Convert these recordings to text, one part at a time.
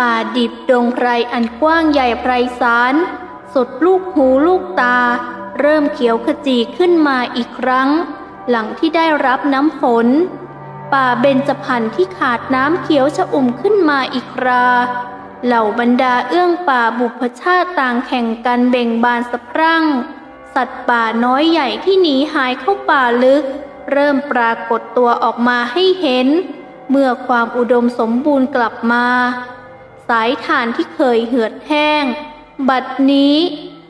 ป่าดิบดงไพรอันกว้างใหญ่ไพรสารสดลูกหูลูกตา เริ่มเขียวขจีขึ้นมาอีกครั้ง หลังที่ได้รับน้ำฝน ป่าเบญจพรรณที่ขาดน้ำเขียวชะอุ่มขึ้นมาอีกครา เหล่าบรรดาเอื้องป่าบุพชาติต่างแข่งกันเบ่งบานสะพรั่ง สัตว์ป่าน้อยใหญ่ที่หนีหายเข้าป่าลึก เริ่มปรากฏตัวออกมาให้เห็น เมื่อความอุดมสมบูรณ์กลับมา สายฐานที่เคยเหือดแห้ง บัดนี้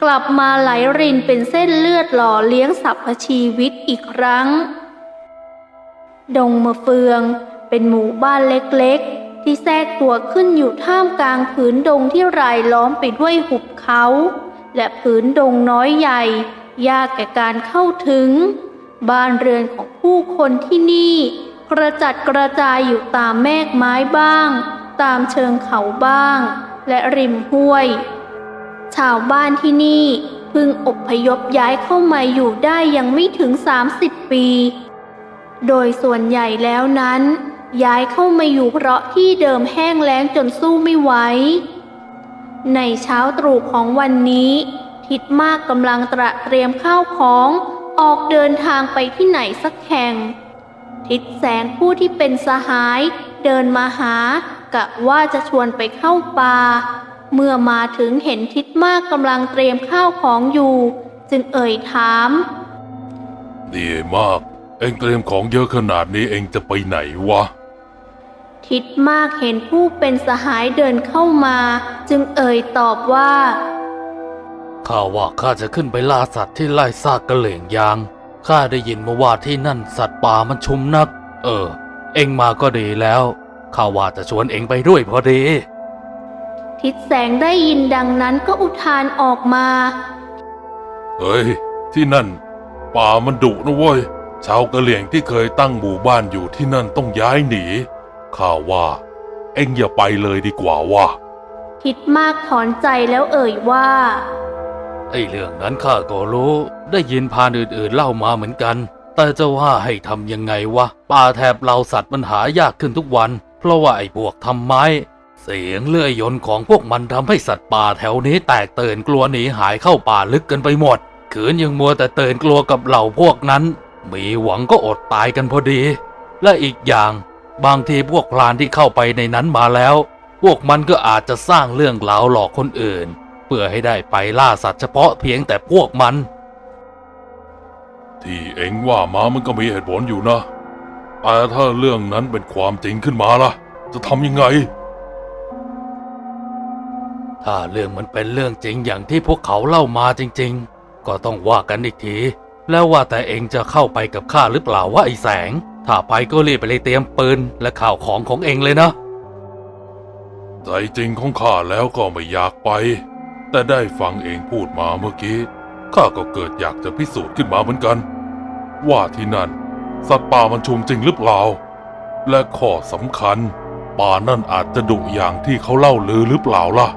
กลับมาไหลรินเป็นเส้นเลือดหล่อเลี้ยงสรรพชีวิตอีกครั้ง ดงมะเฟืองเป็นหมู่บ้านเล็กๆ ที่แทรกตัวขึ้นอยู่ท่ามกลางผืนดงที่รายล้อมไปด้วยหุบเขา และผืนดงน้อยใหญ่ ยากแก่การเข้าถึง บ้านเรือนของผู้คนที่นี่ กระจัดกระจายอยู่ตามแมกไม้บ้าง ตามเชิงเขาบ้าง และริมห้วย ชาวบ้านที่นี่เพิ่งอพยพย้ายเข้ามาอยู่ได้ยังไม่ถึง 30 ปี โดยส่วนใหญ่แล้วนั้น ย้ายเข้ามาอยู่เพราะที่เดิมแห้งแล้งจนสู้ไม่ไหว ในเช้าตรู่ของวันนี้ ทิดมากกำลังตระเตรียมข้าวของออกเดินทางไปที่ไหนสักแห่ง ทิดแสงผู้ที่เป็นสหายเดินมาหา กะว่าจะชวนไปเข้าป่าเมื่อมาถึงเห็นทิดมากกำลังเตรียมข้าวของอยู่ จึงเอ่ยถาม ดีมาก เองเตรียมของเยอะขนาดนี้เองจะไปไหนวะ ทิดมากเห็นผู้เป็นสหายเดินเข้ามา จึงเอ่ยตอบว่าข้าว่าข้าจะขึ้นไปล่าสัตว์ที่ไล่ซากกระเหลี่ยงยางข้าได้ยินมาว่าที่นั่นสัตว์ป่ามันชุมนัก เออ เอ็งมาก็ดีแล้ว ข้าว่าจะชวนเอ็งไปด้วยพอดี ทิดแสงได้ยินดังนั้นก็อุทานออกมา เฮ้ย ที่นั่น ป่ามันดุนะเว้ย ชาวกะเหลี่ยงที่เคยตั้งหมู่บ้านอยู่ที่นั่นต้องย้ายหนี ข้าว่า เอ็งอย่าไปเลยดีกว่าวะทิดมากถอนใจแล้วเอ่ยว่า ไอ้เรื่องนั้นข้าก็รู้ ได้ยินพานอื่นๆเล่ามาเหมือนกัน แต่จะว่าให้ทำยังไงวะ ป่าแถบเราสัตว์มันหายากขึ้นทุกวัน เพราะว่าไอ้พวกทำไม้ เสียงเลื่อยยนต์ของพวกมันทำให้สัตว์ป่าแถวนี้แตกตื่นกลัวหนีหายเข้าป่าลึกกันไปหมดขืนยังมัวแต่ตื่นกลัวกับเหล่าพวกนั้น มีหวังก็อดตายกันพอดี และอีกอย่างบางทีพวกพรานที่เข้าไปในนั้นมาแล้ว พวกมันก็อาจจะสร้างเรื่องราวหลอกคนอื่น เพื่อให้ได้ไปล่าสัตว์เฉพาะเพียงแต่พวกมัน ที่เอ็งว่ามามันก็มีเหตุผลอยู่นะ แต่ถ้าเรื่องนั้นเป็นความจริงขึ้นมาล่ะ จะทำยังไง ถ้าเรื่องมันเป็นเรื่องจริงอย่างที่พวกเขาเล่ามาจริง ๆ ก็ต้องว่ากันอีกที แล้วว่าแต่เองจะเข้าไปกับข้าหรือเปล่าว่าไอ้แสง ถ้าไปก็รีบไปเลยเตรียมปืนและข่าวของของเองเลยนะ ใจจริงของข้าแล้วก็ไม่อยากไป แต่ได้ฟังเองพูดมาเมื่อกี้ข้าก็เกิดอยากจะพิสูจน์ขึ้นมาเหมือนกัน ว่าที่นั่น สัตว์ป่ามันชุมจริงหรือเปล่า และข้อสำคัญ ป่านั่นอาจจะดุอย่างที่เขาเล่าลือหรือเปล่าล่ะ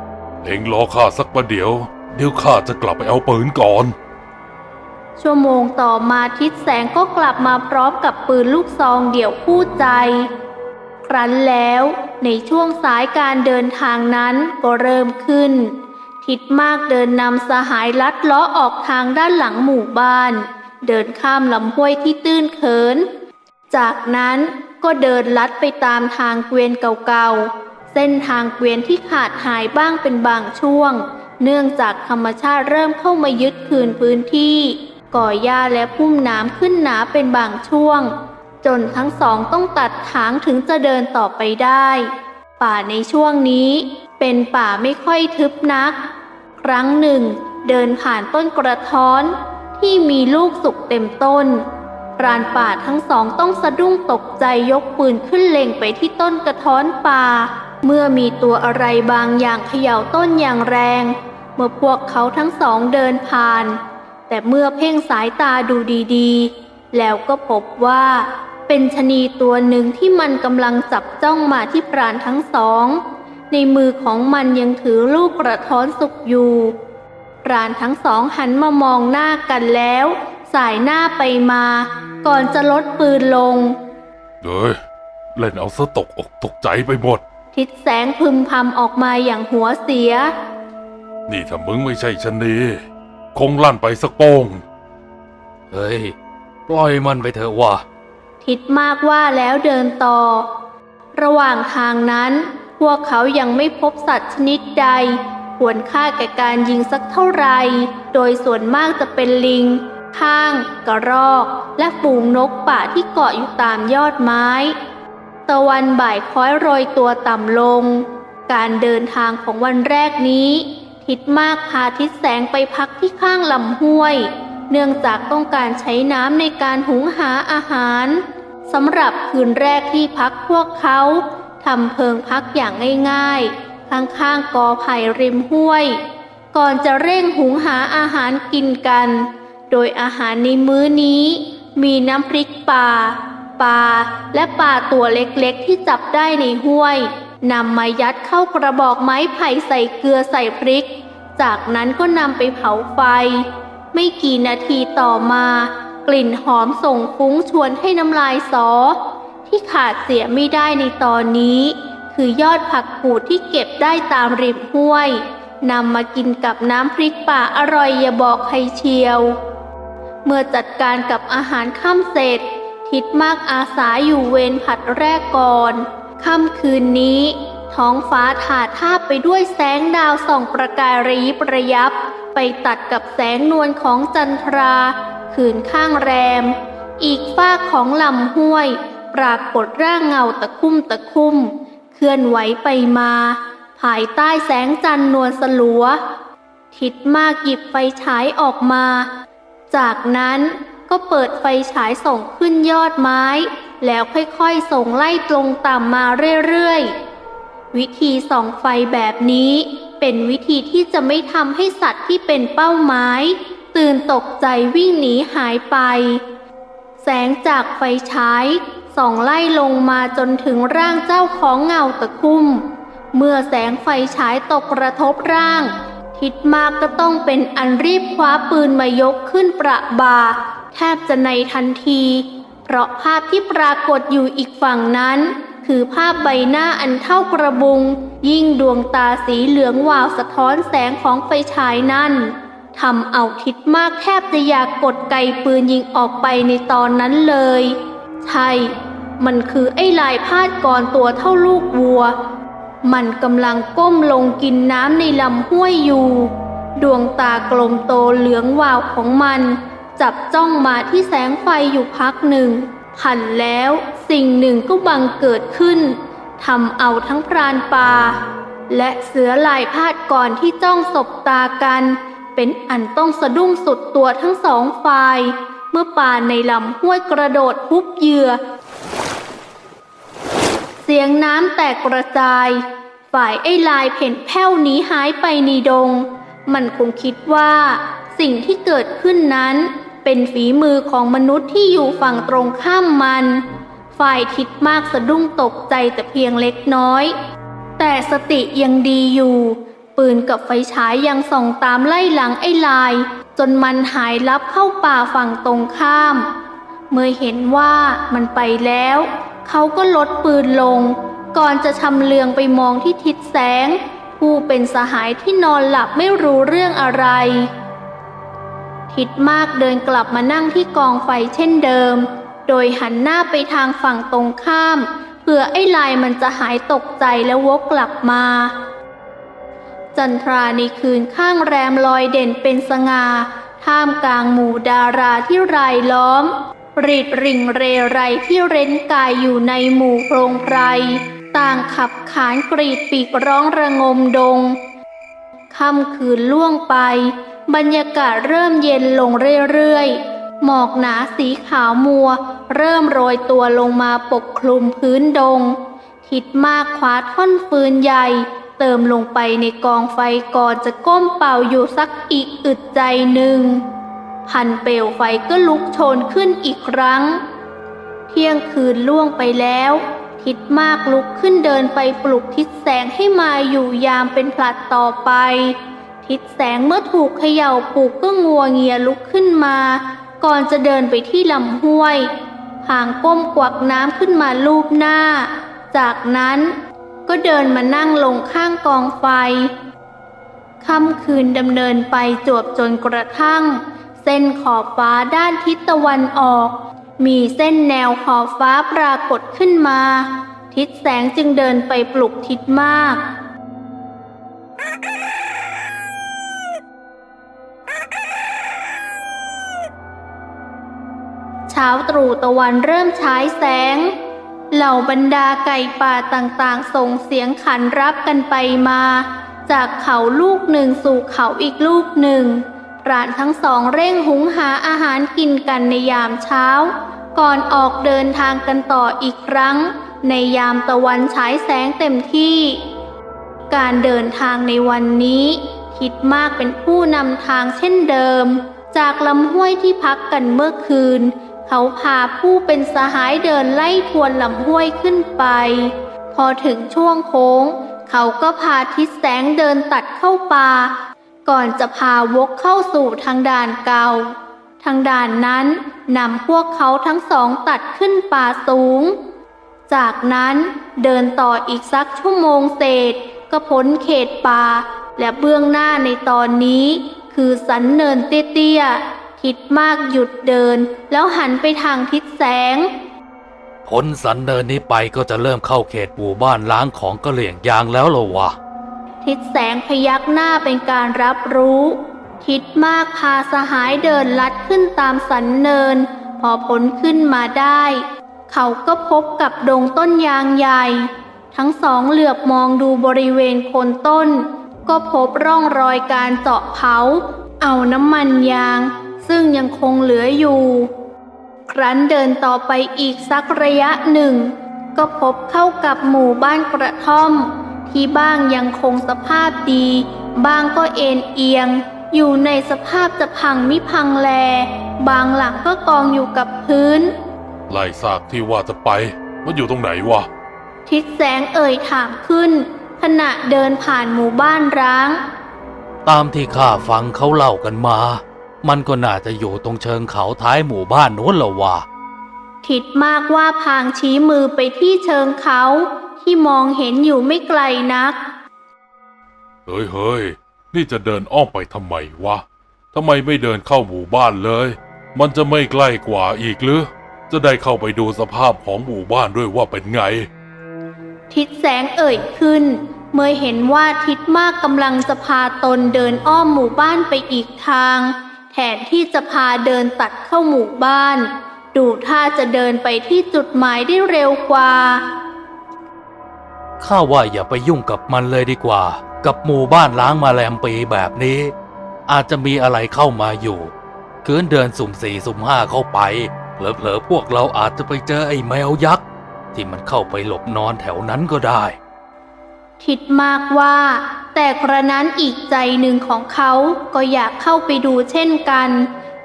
เองรอข้าสักประเดี๋ยว เดี๋ยวข้าจะกลับไปเอาปืนก่อน ชั่วโมงต่อมาทิดแสงก็กลับมาพร้อมกับปืนลูกซองเดี่ยวคู่ใจ ครั้นแล้วในช่วงสายการเดินทางนั้นก็เริ่มขึ้น ทิดมากเดินนำสหายลัดเลาะออกทางด้านหลังหมู่บ้าน เดินข้ามลำห้วยที่ตื้นเขิน จากนั้นก็เดินลัดไปตามทางเกวียนเก่าๆ เส้นทางเกวียนที่ขาดหายบ้างเป็นบางช่วง เนื่องจากธรรมชาติเริ่มเข้ามายึดคืนพื้นที่ ก่อหญ้าและพุ่มน้ำขึ้นหนาเป็นบางช่วง จนทั้งสองต้องตัดถางถึงจะเดินต่อไปได้ ป่าในช่วงนี้เป็นป่าไม่ค่อยทึบนัก ครั้งหนึ่ง เดินผ่านต้นกระท้อน ที่มีลูกสุกเต็มต้นพรานป่าทั้งสองต้องสะดุ้งตกใจยกปืนขึ้นเล็งไปที่ต้นกระท้อนป่า เมื่อมีตัวอะไรบางอย่างเขย่าต้นอย่างแรง เมื่อพวกเขาทั้งสองเดินผ่าน แต่เมื่อเพ่งสายตาดูดีๆ แล้วก็พบว่า เป็นชะนีตัวหนึ่งที่มันกำลังจับจ้องมาที่พรานทั้งสอง ในมือของมันยังถือลูกกระท้อนสุกอยู่ พรานทั้งสองหันมามองหน้ากันแล้ว สายหน้าไปมา ก่อนจะลดปืนลงเฮ้ยเล่นเอาซะตกอกตกใจไปหมด ทิดแสงพึมพำออกมาอย่างหัวเสีย นี่ถ้ามึงไม่ใช่ชะนีคงลั่นไปสักโป้ง เฮ้ย ปล่อยมันไปเถอะวะทิดมากว่าแล้วเดินต่อ ระหว่างทางนั้น พวกเขายังไม่พบสัตว์ชนิดใด ควรค่าแก่การยิงสักเท่าไหร่ โดยส่วนมากจะเป็นลิง ข้าง กระรอก และฝูงนกป่าที่เกาะอยู่ตามยอดไม้ ตะวันบ่ายคล้อยโรยตัวต่ำลง การเดินทางของวันแรกนี้ ทิดมากพาทิดแสงไปพักที่ข้างลำห้วย เนื่องจากต้องการใช้น้ำในการหุงหาอาหารสำหรับคืนแรกที่พักพวกเขาทำเพิงพักอย่างง่ายๆ ข้างๆกอไผ่ริมห้วย ก่อนจะเร่งหุงหาอาหารกินกัน โดยอาหารในมื้อนี้ มีน้ำพริกป่าปลาและปลาตัวเล็กๆที่จับได้ในห้วยนำมายัดเข้ากระบอกไม้ไผ่ใส่เกลือใส่พริก จากนั้นก็นำไปเผาไฟ ไม่กี่นาทีต่อมา กลิ่นหอมส่งฟุ้งชวนให้น้ำลายสอ ที่ขาดเสียไม่ได้ในตอนนี้ คือยอดผักกูดที่เก็บได้ตามริมห้วยนำมากินกับน้ำพริกป่าอร่อยอย่าบอกใครเชียว เมื่อจัดการกับอาหารค่ำเสร็จ ทิดมากอาสาอยู่เวรผัดแรกก่อนค่ำคืนนี้ ท้องฟ้าถาทาบไปด้วยแสงดาวส่องประกายระยิบระยับ ไปตัดกับแสงนวลของจันทรา คืนข้างแรม อีกฝ้าของลำห้วย ปรากฏร่างเงาตะคุ่มตะคุ่ม ลื่อนไหวไปมา ภายใต้แสงจันทร์นวลสลัว ทิดมากหยิบไฟฉายออกมา จากนั้นก็เปิดไฟฉายส่องขึ้นยอดไม้ แล้วค่อยๆส่งไล่ตรงต่ำมาเรื่อยๆ วิธีส่องไฟแบบนี้เป็นวิธีที่จะไม่ทำให้สัตว์ที่เป็นเป้าหมาย ตื่นตกใจวิ่งหนีหายไป แสงจากไฟฉาย ส่องไล่ลงมาจนถึงร่างเจ้าของเงาตะคุ่ม เมื่อแสงไฟฉายตกกระทบร่าง ทิดมากก็ต้องเป็นอันรีบคว้าปืนมายกขึ้นประบา แทบจะในทันที เพราะภาพที่ปรากฏอยู่อีกฝั่งนั้น คือภาพใบหน้าอันเท่ากระบุง ยิ่งดวงตาสีเหลืองวาวสะท้อนแสงของไฟฉายนั่นทำเอาทิดมากแทบจะอยากกดไกปืนยิงออกไปในตอนนั้นเลย ใช่ มันคือไอ้ลายพาดกรตัวเท่าลูกวัว มันกำลังก้มลงกินน้ำในลำห้วยอยู่ ดวงตากลมโตเหลืองวาวของมัน จับจ้องมาที่แสงไฟอยู่พักหนึ่งพันแล้วสิ่งหนึ่งก็บังเกิดขึ้นทำเอาทั้งพรานป่าและเสือลายพาดก่อนที่จ้องสบตากัน เป็นอันต้องสะดุ้งสุดตัวทั้งสองฝ่าย เมื่อป่าในลำห้วยกระโดดฮุบเหยื่อ เสียงน้ำแตกกระจาย ฝ่ายไอ้ลายเพ่นแผ้วหนีหายไปในดง มันคงคิดว่า สิ่งที่เกิดขึ้นนั้น เป็นฝีมือของมนุษย์ที่อยู่ฝั่งตรงข้ามมัน ฝ่ายทิดมากสะดุ้งตกใจแต่เพียงเล็กน้อย แต่สติยังดีอยู่ ปืนกับไฟฉายยังส่องตามไล่หลังไอ้ลาย จนมันหายลับเข้าป่าฝั่งตรงข้าม เมื่อเห็นว่ามันไปแล้ว เขาก็ลดปืนลง ก่อนจะชำเลืองไปมองที่ทิศแสง ผู้เป็นสหายที่นอนหลับไม่รู้เรื่องอะไร ทิดมากเดินกลับมานั่งที่กองไฟเช่นเดิม โดยหันหน้าไปทางฝั่งตรงข้ามเพื่อไอ้ลายมันจะหายตกใจแล้ววกกลับมา จันทราในคืนข้างแรมลอยเด่นเป็นสง่าท่ามกลางหมู่ดาราที่รายล้อมรีดริ่งเรไรที่เร้นกายอยู่ในหมู่โพรงไพรต่างขับขานกรีดปีกร้องระงมดงค่ำคืนล่วงไป บรรยากาศเริ่มเย็นลงเรื่อยๆ หมอกหนาสีขาวมัว เริ่มโรยตัวลงมาปกคลุมพื้นดง ทิดมากคว้าท่อนฟืนใหญ่ เติมลงไปในกองไฟก่อนจะก้มเป่าอยู่สักอีกอึดใจหนึ่ง พันเปลวไฟก็ลุกโชนขึ้นอีกครั้ง เที่ยงคืนล่วงไปแล้ว ทิดมากลุกขึ้นเดินไปปลุกทิศแสงให้มาอยู่ยามเป็นผลัดต่อไป ทิศแสงเมื่อถูกเขย่าปลุกก็งัวเงียลุกขึ้นมา ก่อนจะเดินไปที่ลำห้วยพางก้มกวักน้ำขึ้นมาลูบหน้า จากนั้น ก็เดินมานั่งลงข้างกองไฟ ค่ำคืนดำเนินไปจวบจนกระทั่ง เส้นขอบฟ้าด้านทิศตะวันออก มีเส้นแนวขอบฟ้าปรากฏขึ้นมา ทิศแสงจึงเดินไปปลุกทิศมากเช้าตรู่ตะวันเริ่มฉายแสง เหล่าบรรดาไก่ป่าต่างๆ ส่งเสียงขันรับกันไปมา จากเขาลูกหนึ่งสู่เขาอีกลูกหนึ่งพรานทั้งสองเร่งหุงหาอาหารกินกันในยามเช้า ก่อนออกเดินทางกันต่ออีกครั้ง ในยามตะวันฉายแสงเต็มที่ การเดินทางในวันนี้คิดมากเป็นผู้นำทางเช่นเดิม จากลำห้วยที่พักกันเมื่อคืน เขาพาผู้เป็นสหายเดินไล่ทวนลำห้วยขึ้นไป พอถึงช่วงโค้ง เขาก็พาทิศแสงเดินตัดเข้าป่า ก่อนจะพาวกเข้าสู่ทางด่านเก่า ทางด่านนั้นนำพวกเขาทั้งสองตัดขึ้นป่าสูง จากนั้นเดินต่ออีกสักชั่วโมงเศษ ก็พ้นเขตป่า และเบื้องหน้าในตอนนี้ คือสันเนินเตี้ยๆ ทิดมากหยุดเดิน แล้วหันไปทางทิศแสง พ้นสันเนินนี้ไปก็จะเริ่มเข้าเขตหมู่บ้านล้างของกะเหลี่ยงยางแล้วเหรอวะ ทิศแสงพยักหน้าเป็นการรับรู้ ทิศมากพาสหายเดินลัดขึ้นตามสันเนิน พอพ้นขึ้นมาได้ เขาก็พบกับดงต้นยางใหญ่ ทั้งสองเหลือบมองดูบริเวณโคนต้น ก็พบร่องรอยการเจาะเผา เอาน้ำมันยาง ซึ่งยังคงเหลืออยู่ ครั้นเดินต่อไปอีกสักระยะหนึ่ง ก็พบเข้ากับหมู่บ้านกระท่อม ที่บ้างยังคงสภาพดี บ้างก็เอ็นเอียง อยู่ในสภาพจะพังมิพังแล บางหลังก็กองอยู่กับพื้น ไล่ซากที่ว่าจะไป มันอยู่ตรงไหนวะ ทิศแสงเอ่ยถามขึ้น ขณะเดินผ่านหมู่บ้านร้าง ตามที่ข้าฟังเขาเล่ากันมา มันก็น่าจะอยู่ตรงเชิงเขาท้ายหมู่บ้านโน้นเหรอวะทิดมากว่าพางชี้มือไปที่เชิงเขา ที่มองเห็นอยู่ไม่ไกลนัก เฮ้ยเฮ้ยนี่จะเดินอ้อมไปทำไมวะทำไมไม่เดินเข้าหมู่บ้านเลย มันจะไม่ใกล้กว่าอีกหรือ จะได้เข้าไปดูสภาพของหมู่บ้านด้วยว่าเป็นไง ทิศแสงเอ่ยขึ้น เมื่อเห็นว่าทิศมากกำลังจะพาตนเดินอ้อมหมู่บ้านไปอีกทาง แทนที่จะพาเดินตัดเข้าหมู่บ้าน ดูท่าจะเดินไปที่จุดหมายได้เร็วกว่า ข้าว่าอย่าไปยุ่งกับมันเลยดีกว่า กับหมู่บ้านล้างมาแรมปีแบบนี้ อาจจะมีอะไรเข้ามาอยู่คืนเดินสุ่มสี่สุ่มห้าเข้าไป เผลอๆพวกเราอาจจะไปเจอไอ้แมวยักษ์ ที่มันเข้าไปหลบนอนแถวนั้นก็ได้ คิดมากว่า แต่กระนั้นอีกใจหนึ่งของเขาก็อยากเข้าไปดูเช่นกัน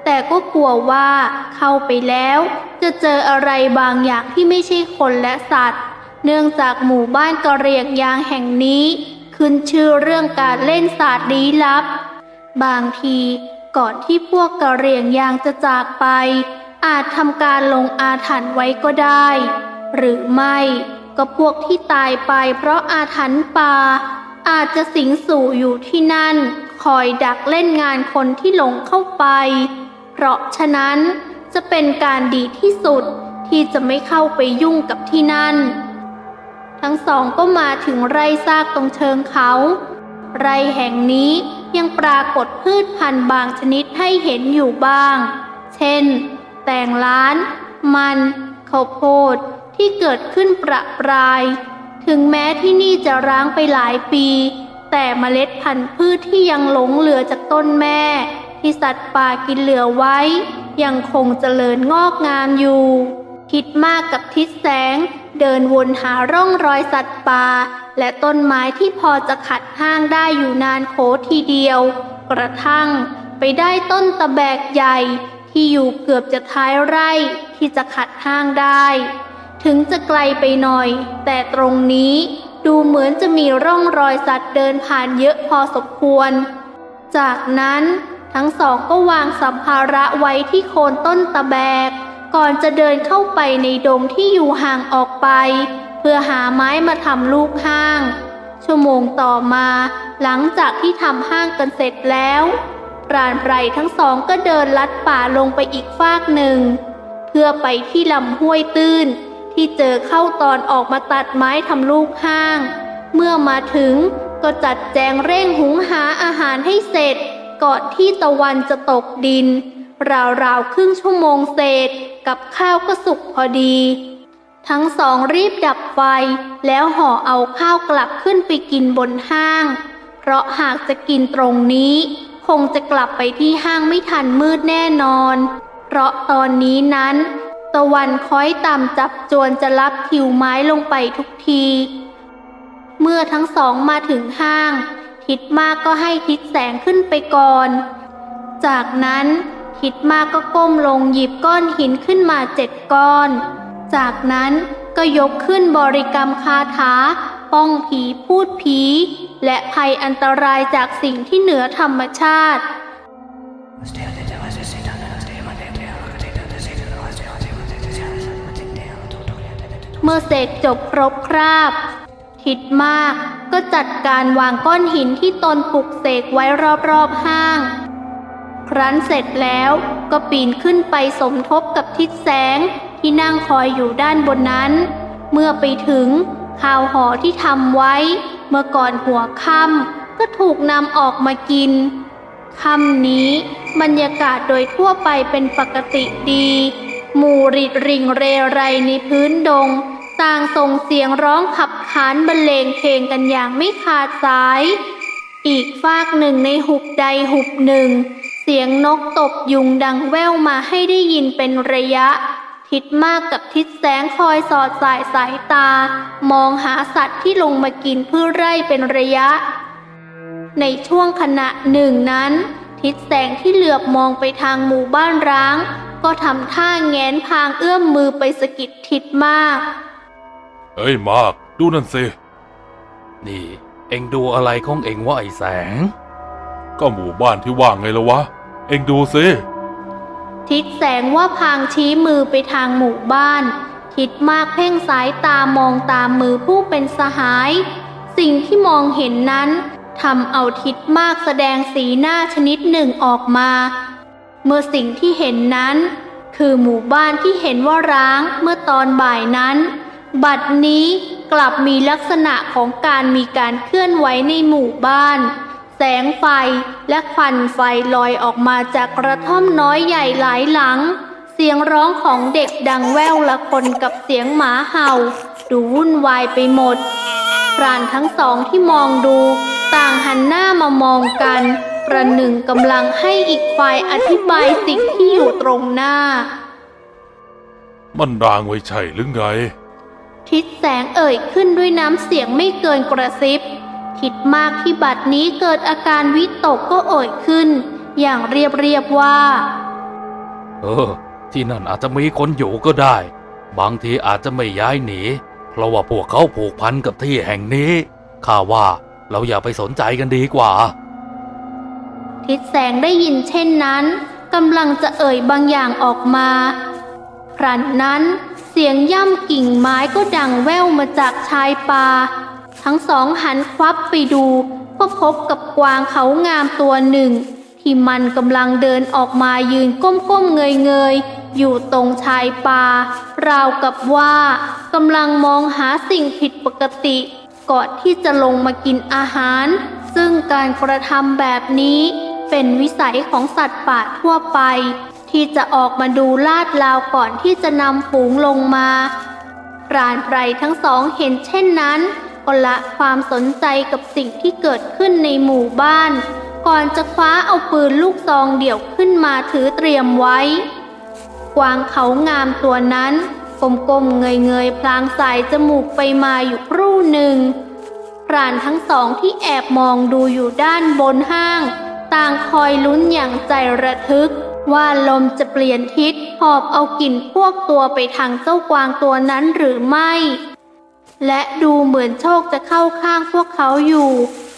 แต่ก็กลัวว่าเข้าไปแล้ว จะเจออะไรบางอย่างที่ไม่ใช่คนและสัตว์ เนื่องจากหมู่บ้านกระเรียงยางแห่งนี้ ขึ้นชื่อเรื่องการเล่นศาสตร์ลี้ลับ บางทีก่อนที่พวกกระเรียงยางจะจากไป อาจทำการลงอาถรรพ์ไว้ก็ได้ หรือไม่ ก็พวกที่ตายไปเพราะอาถรรพ์ป่า อาจจะสิงสู่อยู่ที่นั่น คอยดักเล่นงานคนที่หลงเข้าไป เพราะฉะนั้นจะเป็นการดีที่สุดที่จะไม่เข้าไปยุ่งกับที่นั่น ทั้งสองก็มาถึงไร่ซากตรงเชิงเขา ไร่แห่งนี้ยังปรากฏพืชพันธุ์บางชนิดให้เห็นอยู่บ้าง เช่น แตงล้าน มันข้าวโพด ที่เกิดขึ้นประปราย ถึงแม้ที่นี่จะร้างไปหลายปี แต่เมล็ดพันธุ์พืชที่ยังหลงเหลือจากต้นแม่ ที่สัตว์ป่ากินเหลือไว้ ยังคงเจริญงอกงามอยู่ คิดมากกับทิศแสง เดินวนหาร่องรอยสัตว์ป่า และต้นไม้ที่พอจะขัดห้างได้อยู่นานโขทีเดียว กระทั่งไปได้ต้นตะแบกใหญ่ที่อยู่เกือบจะท้ายไร่ที่จะขัดห้างได้ ถึงจะไกลไปหน่อย แต่ตรงนี้ดูเหมือนจะมีร่องรอยสัตว์เดินผ่านเยอะพอสมควร จากนั้นทั้งสองก็วางสัมภาระไว้ที่โคนต้นตะแบก ก่อนจะเดินเข้าไปในดงที่อยู่ห่างออกไป เพื่อหาไม้มาทำลูกห้าง ชั่วโมงต่อมา หลังจากที่ทำห้างกันเสร็จแล้วปราณไพรทั้งสองก็เดินลัดป่าลงไปอีกฟากหนึ่ง เพื่อไปที่ลำห้วยตื้น ที่เจอเข้าตอนออกมาตัดไม้ทำลูกห้าง เมื่อมาถึงก็จัดแจงเร่งหุงหาอาหารให้เสร็จ ก่อนที่ตะวันจะตกดิน ราวๆครึ่งชั่วโมงเศษ กับข้าวก็สุกพอดี ทั้งสองรีบดับไฟ แล้วห่อเอาข้าวกลับขึ้นไปกินบนห้าง เพราะหากจะกินตรงนี้ คงจะกลับไปที่ห้างไม่ทันมืดแน่นอน เพราะตอนนี้นั้นะวันคอยต่ำจับจวนจะรับทิวไม้ลงไปทุกที เมื่อทั้งสองมาถึงห้าง ทิดมากก็ให้ทิดแสงขึ้นไปก่อน จากนั้นทิดมากก็ก้มลงหยิบก้อนหินขึ้นมาเจ็ดก้อน จากนั้นก็ยกขึ้นบริกรรมคาถา ป้องผีพูดผี และภัยอันตรายจากสิ่งที่เหนือธรรมชาติ เมื่อเสกจบครบคราบทิดมากก็จัดการวางก้อนหินที่ตนปลุกเสกไว้รอบๆห้าง ครั้นเสร็จแล้วก็ปีนขึ้นไปสมทบกับทิศแสงที่นั่งคอยอยู่ด้านบนนั้น เมื่อไปถึงข้าวห่อที่ทำไว้ เมื่อก่อนหัวค่ำก็ถูกนำออกมากินค่ำนี้บรรยากาศโดยทั่วไปเป็นปกติดี หมู่ริดริงเรไรในพื้นดง ต่างส่งเสียงร้องขับขานบรรเลงเพลงกันอย่างไม่ขาดสาย อีกฟากหนึ่งในหุบใดหุบหนึ่ง เสียงนกตบยุงดังแว่วมาให้ได้ยินเป็นระยะ ทิดมากกับทิศแสงคอยสอดสายสายตา มองหาสัตว์ที่ลงมากินพืชไร่เป็นระยะ ในช่วงขณะหนึ่งนั้นทิศแสงที่เหลือบมองไปทางหมู่บ้านร้าง ก็ทำท่าแงนพางเอื้อมมือไปสะกิดทิศมาก เอ้ยมากดูนั่นสิ นี่ เอ็งดูอะไรของเอ็งว่าไอ้แสง ก็หมู่บ้านที่ว่างไงละวะ เอ็งดูสิทิศแสงว่าพางชี้มือไปทางหมู่บ้าน ทิศมากเพ่งสายตามองตามมือผู้เป็นสหาย สิ่งที่มองเห็นนั้นทำเอาทิศมากแสดงสีหน้าชนิดหนึ่งออกมา เมื่อสิ่งที่เห็นนั้น คือหมู่บ้านที่เห็นว่าร้างเมื่อตอนบ่ายนั้น บัดนี้กลับมีลักษณะของการมีการเคลื่อนไหวในหมู่บ้าน แสงไฟและควันไฟลอยออกมาจากกระท่อมน้อยใหญ่หลายหลัง เสียงร้องของเด็กดังแว่วละคนกับเสียงหมาเห่า ดูวุ่นวายไปหมดพรานทั้งสองที่มองดู ต่างหันหน้ามามองกัน ประหนึ่งกำลังให้อีกฝ่ายอธิบายสิ่งที่อยู่ตรงหน้า มันรางไว้ใช่หรือไง ทิศแสงเอ่ยขึ้นด้วยน้ำเสียงไม่เกินกระซิบ คิดมากที่บัดนี้เกิดอาการวิตกก็เอ่ยขึ้น อย่างเรียบเรียบๆว่า เออ ที่นั่นอาจจะมีคนอยู่ก็ได้ บางทีอาจจะไม่ย้ายหนี เพราะว่าพวกเขาผูกพันกับที่แห่งนี้ข้าว่าเราอย่าไปสนใจกันดีกว่า ทิศแสงได้ยินเช่นนั้นกำลังจะเอ่ยบางอย่างออกมาพรันนั้นเสียงย่ำกิ่งไม้ก็ดังแว่วมาจากชายป่าทั้งสองหันควับไปดูก็พบกับกวางเขางามตัวหนึ่ง ที่มันกำลังเดินออกมายืนก้มๆเงยๆอยู่ตรงชายป่าราวกับว่ากำลังมองหาสิ่งผิดปกติก่อนที่จะลงมากินอาหาร ซึ่งการกระทำแบบนี้ เป็นวิสัยของสัตว์ป่าทั่วไป ที่จะออกมาดูลาดลาวก่อนที่จะนำฝูงลงมาปราณไพรทั้งสองเห็นเช่นนั้นก็ละความสนใจกับสิ่งที่เกิดขึ้นในหมู่บ้าน ก่อนจะคว้าเอาปืนลูกซองเดี่ยวขึ้นมาถือเตรียมไว้ กวางเขางามตัวนั้นกลมๆเงยๆพลางสายจมูกไปมาอยู่ครู่หนึ่งพรานทั้งสองที่แอบมองดูอยู่ด้านบนห้าง ต่างคอยลุ้นอย่างใจระทึก ว่าลมจะเปลี่ยนทิศหอบเอากลิ่นพวกตัวไปทางเจ้ากวางตัวนั้นหรือไม่ และดูเหมือนโชคจะเข้าข้างพวกเขาอยู่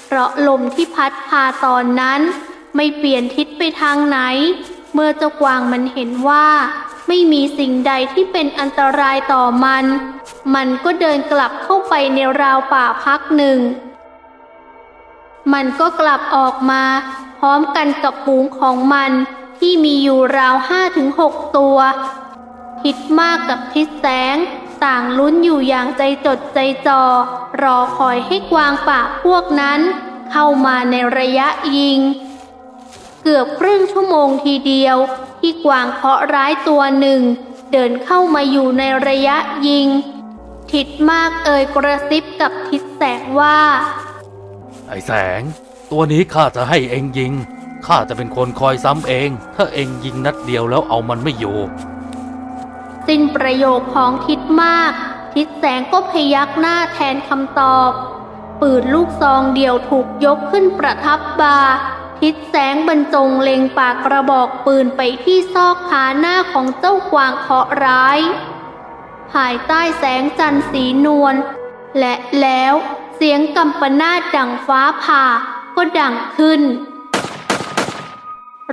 เพราะลมที่พัดพาตอนนั้น ไม่เปลี่ยนทิศไปทางไหน เมื่อเจ้ากวางมันเห็นว่า ไม่มีสิ่งใดที่เป็นอันตรายต่อมัน มันก็เดินกลับเข้าไปในราวป่าพักหนึ่งมันก็กลับออกมา พร้อมกันกับฝูงของมันที่มีอยู่ราวห้าถึงหกตัวทิดมากกับทิดแสง ต่างลุ้นอยู่อย่างใจจดใจจอ รอคอยให้กวางป่าพวกนั้น เข้ามาในระยะยิง เกือบครึ่งชั่วโมงทีเดียว ที่กวางเคาะร้ายตัวหนึ่ง เดินเข้ามาอยู่ในระยะยิง ทิดมากเอ่ยกระซิบกับทิดแสงว่า ไอแสง ตัวนี้ข้าจะให้เองยิง ข้าจะเป็นคนคอยซ้ำเอง ถ้าเองยิงนัดเดียวแล้วเอามันไม่อยู่ สิ้นประโยคของทิดมาก ทิดแสงก็พยักหน้าแทนคำตอบ ปืนลูกซองเดียวถูกยกขึ้นประทับบา ทิดแสงบรรจงเล็งปากกระบอกปืนไปที่ซอกขาหน้าของเจ้ากวางเคราะห์ร้าย ภายใต้แสงจันทร์สีนวลและแล้วเสียงกำปนาดดังฟ้าผ่า ก็ดังขึ้น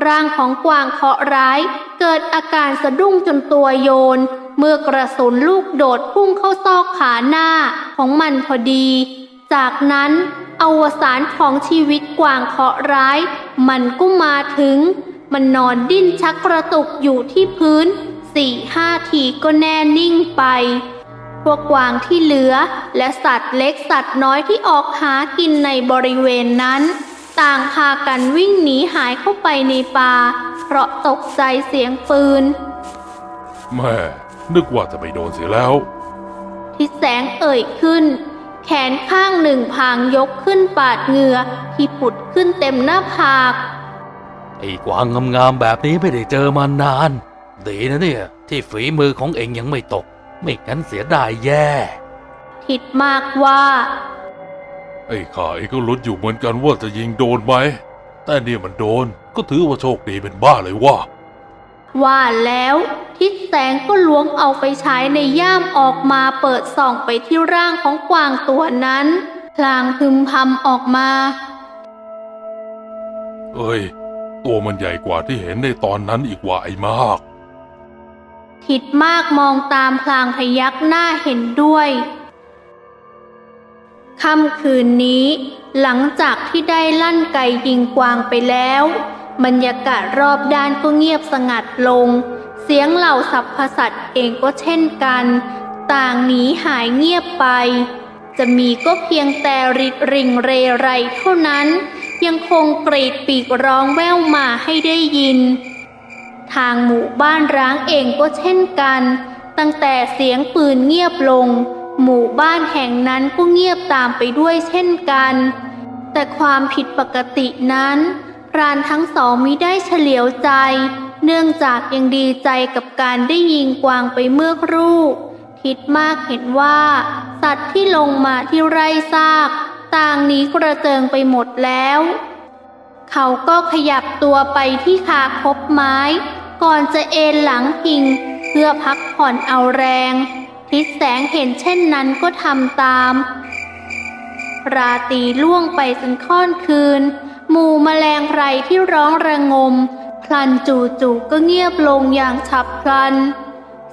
ร่างของกวางเคาะร้าย เกิดอาการสะดุ้งจนตัวโยน เมื่อกระสุนลูกโดดพุ่งเข้าซอกขาหน้าของมันพอดี จากนั้นอวสานของชีวิตกวางเคาะร้าย มันก็มาถึง มันนอนดิ้นชักกระตุกอยู่ที่พื้นสี่ห้าทีก็แน่นิ่งไป พวกกวางที่เหลือ และสัตว์เล็กสัตว์น้อยที่ออกหากินในบริเวณนั้น ต่างพากันวิ่งหนีหายเข้าไปในป่า เพราะตกใจเสียงปืน แม่ นึกว่าจะไม่โดนเสียแล้วทิศแสงเอ่ยขึ้น แขนข้างหนึ่งพางยกขึ้นปาดเหงื่อที่ผุดขึ้นเต็มหน้าผากไอ้กวางงามๆแบบนี้ไม่ได้เจอมานาน ดีนะเนี่ย ที่ฝีมือของเองยังไม่ตก ไม่งั้นเสียดายแย่ทิดมากว่า ไอ้ข้าเองก็ลุ้นอยู่เหมือนกันว่าจะยิงโดนไหม แต่เนี่ยมันโดนก็ถือว่าโชคดีเป็นบ้าเลยว่า ว่าแล้วทิศแสงก็ล้วงเอาไฟฉายในย่ามออกมาเปิดส่องไปที่ร่างของกวางตัวนั้น พลางพึมพำออกมา เอ้ย ตัวมันใหญ่กว่าที่เห็นในตอนนั้นอีกว่าไอ้มาก ทิดมากมองตามพลางพยักหน้าเห็นด้วยค่ำคืนนี้ หลังจากที่ได้ลั่นไกยิงกวางไปแล้ว บรรยากาศรอบด้านก็เงียบสงัดลง เสียงเหล่าสัพพสัตว์เองก็เช่นกัน ต่างหนีหายเงียบไป จะมีก็เพียงแต่ริดริงเรไรเท่านั้น ยังคงกรีดปีกร้องแว่วมาให้ได้ยินางหมู่บ้านร้างเองก็เช่นกัน ตั้งแต่เสียงปืนเงียบลง หมู่บ้านแห่งนั้นก็เงียบตามไปด้วยเช่นกัน แต่ความผิดปกตินั้น พรานทั้งสองมิได้เฉลียวใจ เนื่องจากยังดีใจกับการได้ยิงกวางไปเมื่อครู่คิดมากเห็นว่า สัตว์ที่ลงมาที่ไร่ซาก ต่างหนีกระเจิงไปหมดแล้ว เขาก็ขยับตัวไปที่คาคบไม้ ก่อนจะเอนหลังพิง เพื่อพักผ่อนเอาแรงทิศแสงเห็นเช่นนั้นก็ทำตาม ราตรีล่วงไปจนค่อนคืน หมู่แมลงไพรที่ร้องระงม พลันจู่ๆก็เงียบลงอย่างฉับพลัน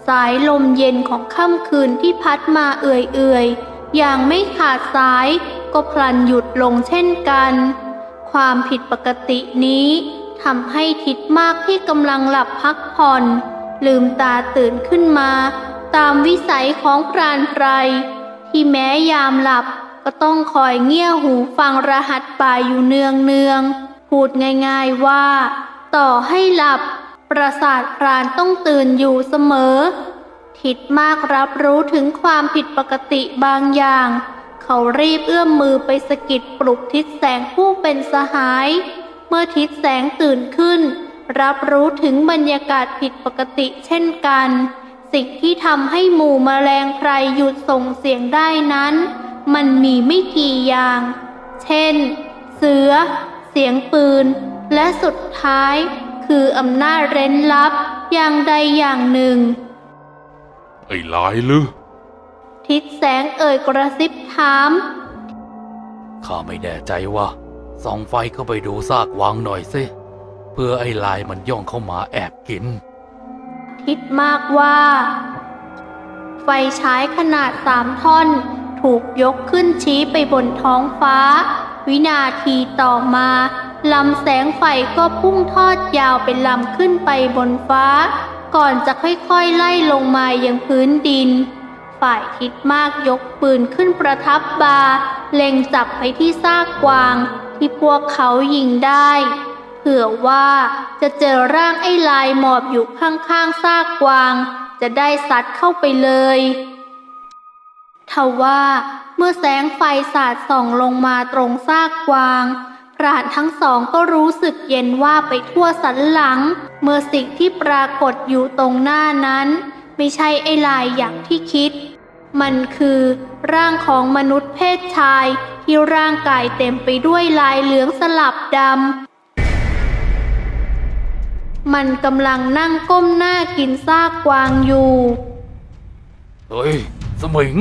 สายลมเย็นของค่ำคืนที่พัดมาเอื่อยๆ อย่างไม่ขาดสายก็พลันหยุดลงเช่นกัน ความผิดปกตินี้ ทำให้ทิดมากที่กำลังหลับพักผ่อน ลืมตาตื่นขึ้นมา ตามวิสัยของพรานไพรที่แม้ยามหลับก็ต้องคอยเงี่ยหูฟังรหัสป่าอยู่เนืองเนืองๆพูดง่ายๆว่า ต่อให้หลับ ประสาทพรานต้องตื่นอยู่เสมอ ทิดมากรับรู้ถึงความผิดปกติบางอย่าง เขารีบเอื้อมมือไปสะกิดปลุกทิศแสงผู้เป็นสหาย เมื่อทิศแสงตื่นขึ้น รับรู้ถึงบรรยากาศผิดปกติเช่นกัน สิ่งที่ทำให้หมู่แมลงไพรหยุดส่งเสียงได้นั้น มันมีไม่กี่อย่าง เช่น เสือ เสียงปืน และสุดท้าย คืออำนาจเร้นลับอย่างใดอย่างหนึ่ง ไอ้ลายลือทิศแสงเอ่ยกระซิบถามข้าไม่แน่ใจว่า ส่องไฟเข้าไปดูซากวางหน่อยสิ เพื่อไอ้ลายมันย่องเข้ามาแอบกิน คิดมากว่าไฟไฟฉายขนาดสามท่อน ถูกยกขึ้นชี้ไปบนท้องฟ้า วินาทีต่อมาลำแสงไฟก็พุ่งทอดยาวเป็นลำขึ้นไปบนฟ้า ก่อนจะค่อยๆไล่ลงมายังพื้นดิน ฝ่ายทิดมากยกปืนขึ้นประทับบาเล็งจับไปที่ซากกวาง ที่พวกเขายิงได้ เผื่อว่าจะเจอร่างไอ้ลายหมอบอยู่ข้างๆซากกวาง จะได้ซัดเข้าไปเลยทว่าเมื่อแสงไฟสาดส่องลงมาตรงซากกวาง พรานทั้งสองก็รู้สึกเย็นว่าไปทั่วสันหลัง เมื่อสิ่งที่ปรากฏอยู่ตรงหน้านั้น ไม่ใช่ไอ้ลายอย่างที่คิด มันคือร่างของมนุษย์เพศชาย ที่ร่างกายเต็มไปด้วยลายเหลืองสลับดำ มันกำลังนั่งก้มหน้ากินซากกวางอยู่ เฮ้ย สมิง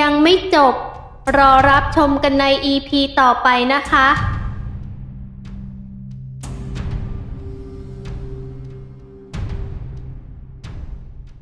ยังไม่จบ รอรับชมกันใน EP ต่อไปนะคะ